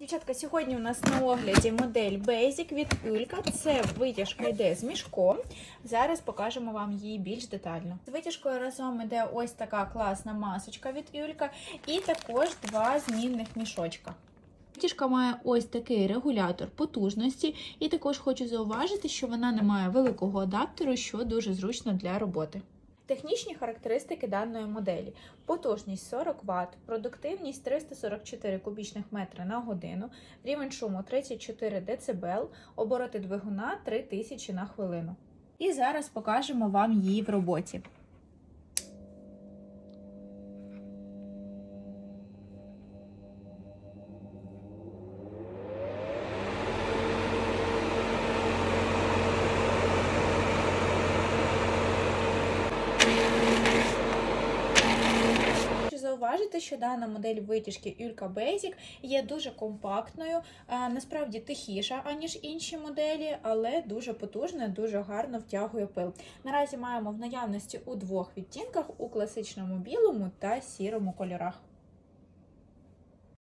Дівчатка, сьогодні у нас на огляді модель Basic від Улька. Це витяжка йде з мішком. Зараз покажемо вам її більш детально. З витяжкою разом йде ось така класна масочка від Улька і також два змінних мішочка. Витяжка має ось такий регулятор потужності, і також хочу зауважити, що вона не має великого адаптеру, що дуже зручно для роботи. Технічні характеристики даної моделі: потужність 40 Вт, продуктивність 344 кубічних метри на годину, рівень шуму 34 дБ, обороти двигуна 3000 на хвилину. І зараз покажемо вам її в роботі. Хочу зауважити, що дана модель витяжки Улька Basic є дуже компактною, е, насправді тихіша, аніж інші моделі, але дуже потужна, дуже гарно втягує пил. Наразі маємо в наявності у двох відтінках у класичному білому та сірому кольорах.